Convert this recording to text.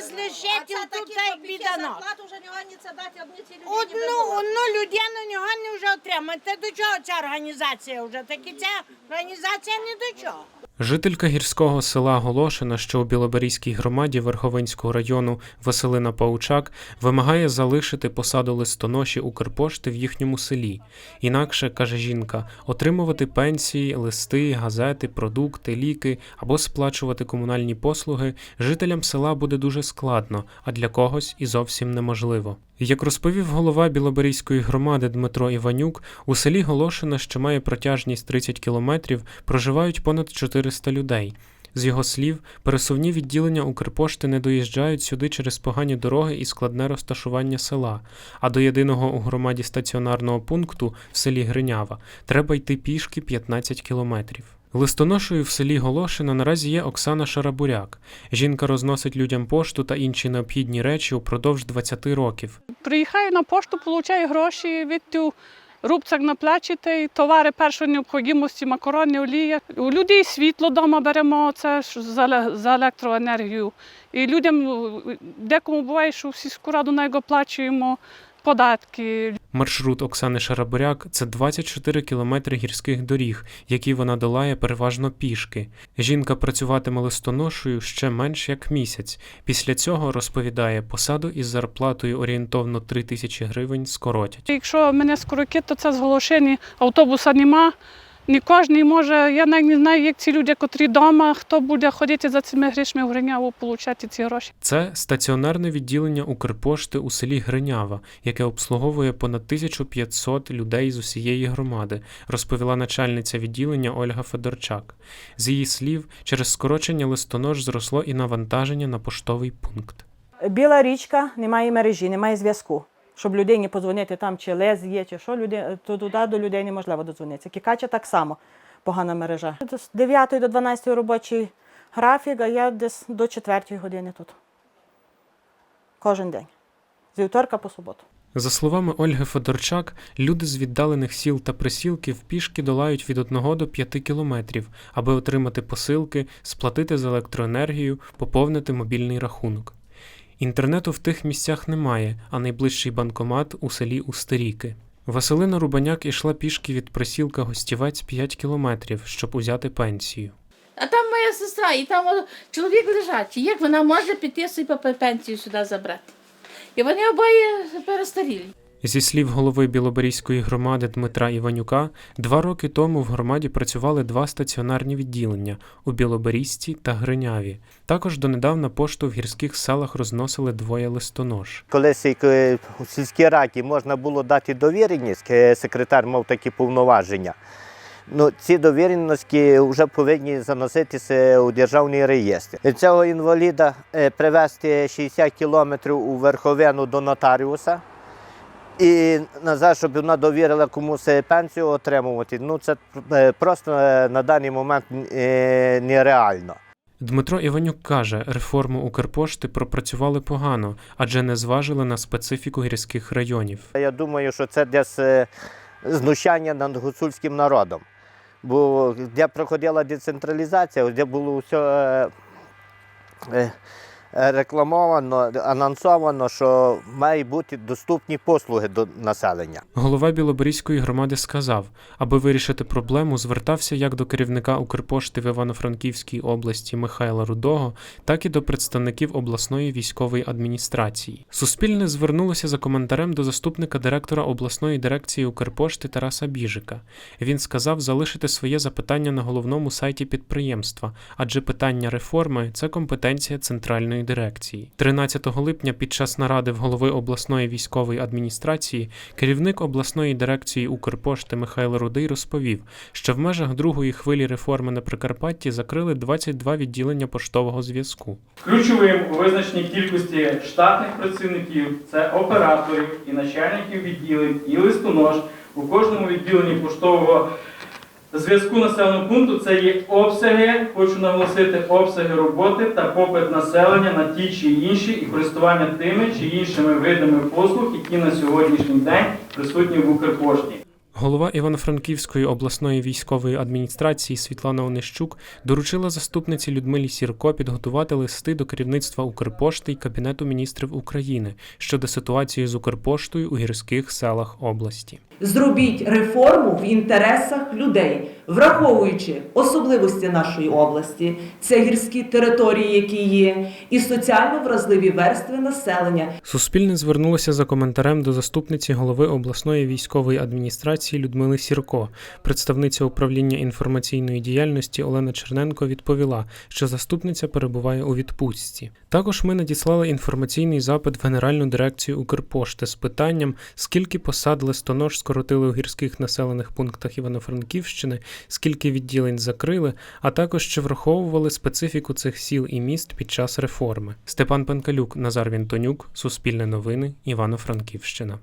нас лишить це тут одні ці людині Одну, одну людину нього не вже отримати. Це до чого ця організація вже? Таки ця організація не до чого. Жителька гірського села Голошина, що у Білоберізькій громаді Верховинського району Василина Паучак, вимагає залишити посаду листоноші Укрпошти в їхньому селі. Інакше, каже жінка, отримувати пенсії, листи, газети, продукти, ліки або сплачувати комунальні послуги жителям села буде дуже складно, а для когось і зовсім неможливо. Як розповів голова Білоберізької громади Дмитро Іванюк, у селі Голошина, що має протяжність 30 кілометрів, проживають понад 400 людей. З його слів, пересувні відділення Укрпошти не доїжджають сюди через погані дороги і складне розташування села, а до єдиного у громаді стаціонарного пункту в селі Гринява треба йти пішки 15 кілометрів. Листоношою в селі Голошина наразі є Оксана Шарабуряк. Жінка розносить людям пошту та інші необхідні речі упродовж 20 років. Приїхаю на пошту, получаю гроші, відтю рубцак на плечі, та й товари першої необхідності, макарони, олія. У людей світло вдома беремо, це за, за електроенергію. І людям декому буває, що в сільську раду на його оплачуємо податки. Маршрут Оксани Шарабуряк це 24 кілометри гірських доріг, які вона долає переважно пішки. Жінка працюватиме листоношою ще менш як місяць. Після цього розповідає, посаду із зарплатою орієнтовно 3 тисячі гривень скоротять. Якщо мене скороки, то це зголошені, автобуса нема. Не кожен може, я навіть не знаю, як ці люди, котрі вдома, хто буде ходити за цими грішми в Гриняву, отримати ці гроші. Це стаціонарне відділення Укрпошти у селі Гринява, яке обслуговує понад 1500 людей з усієї громади, розповіла начальниця відділення Ольга Федорчак. З її слів, через скорочення листонож зросло і навантаження на поштовий пункт. Біла річка, немає мережі, немає зв'язку. Щоб людині подзвонити там, чи лез є, чи що, люди, то туди до людей неможливо додзвонитися. Кікача так само погана мережа. З 9 до 12 робочий графік, а я десь до 4 години тут. Кожен день. З вівторка по суботу. За словами Ольги Федорчак, люди з віддалених сіл та присілків пішки долають від 1 до 5 кілометрів, аби отримати посилки, сплатити за електроенергію, поповнити мобільний рахунок. Інтернету в тих місцях немає, а найближчий банкомат у селі Устеріки. Василина Рубаняк ішла пішки від присілка Гостівець 5 кілометрів, щоб узяти пенсію. А там моя сестра, і там чоловік лежать. Як вона може піти собі пенсію сюди забрати? І вони обоє перестарілі. Зі слів голови Білоберізької громади Дмитра Іванюка, два роки тому в громаді працювали два стаціонарні відділення у Білоберізці та Гриняві. Також донедавна пошту в гірських селах розносили двоє листонож. Колись е, у сільській раді можна було дати довіреність, е, секретар мав такі повноваження. Ну, ці довіреності вже повинні заноситися у державний реєстр. Цього інваліда е, привезти 60 кілометрів у верховину до нотаріуса і назад, щоб вона довірила комусь пенсію отримувати. Ну, це е, просто е, на даний момент е, нереально. Дмитро Іванюк каже, реформу Укрпошти пропрацювали погано, адже не зважили на специфіку гірських районів. Я думаю, що це десь е, знущання над гуцульським народом. Бо де проходила децентралізація, де було все е, е, рекламовано, анонсовано, що мають бути доступні послуги до населення. Голова Білоберізької громади сказав, аби вирішити проблему, звертався як до керівника Укрпошти в Івано-Франківській області Михайла Рудого, так і до представників обласної військової адміністрації. Суспільне звернулося за коментарем до заступника директора обласної дирекції Укрпошти Тараса Біжика. Він сказав залишити своє запитання на головному сайті підприємства, адже питання реформи це компетенція центральної дирекції. 13 липня під час наради в голови обласної військової адміністрації керівник обласної дирекції Укрпошти Михайло Рудий розповів, що в межах другої хвилі реформи на Прикарпатті закрили 22 відділення поштового зв'язку. Ключовим у визначенні кількості штатних працівників це операторів і начальників відділень і листонож у кожному відділенні поштового зв'язку населеного пункту це є обсяги, хочу наголосити, обсяги роботи та попит населення на ті чи інші і користування тими чи іншими видами послуг, які на сьогоднішній день присутні в Укрпошті. Голова Івано-Франківської обласної військової адміністрації Світлана Онищук доручила заступниці Людмилі Сірко підготувати листи до керівництва Укрпошти й Кабінету міністрів України щодо ситуації з Укрпоштою у гірських селах області. Зробіть реформу в інтересах людей, враховуючи особливості нашої області, це гірські території, які є, і соціально вразливі верстви населення, Суспільне звернулося за коментарем до заступниці голови обласної військової адміністрації Людмили Сірко. Представниця управління інформаційної діяльності Олена Черненко відповіла, що заступниця перебуває у відпустці. Також ми надіслали інформаційний запит в Генеральну дирекцію Укрпошти з питанням, скільки посад листонож скоротили у гірських населених пунктах Івано-Франківщини, скільки відділень закрили, а також чи враховували специфіку цих сіл і міст під час реформи. Степан Пенкалюк, Назар Вінтонюк, Суспільне новини, Івано-Франківщина.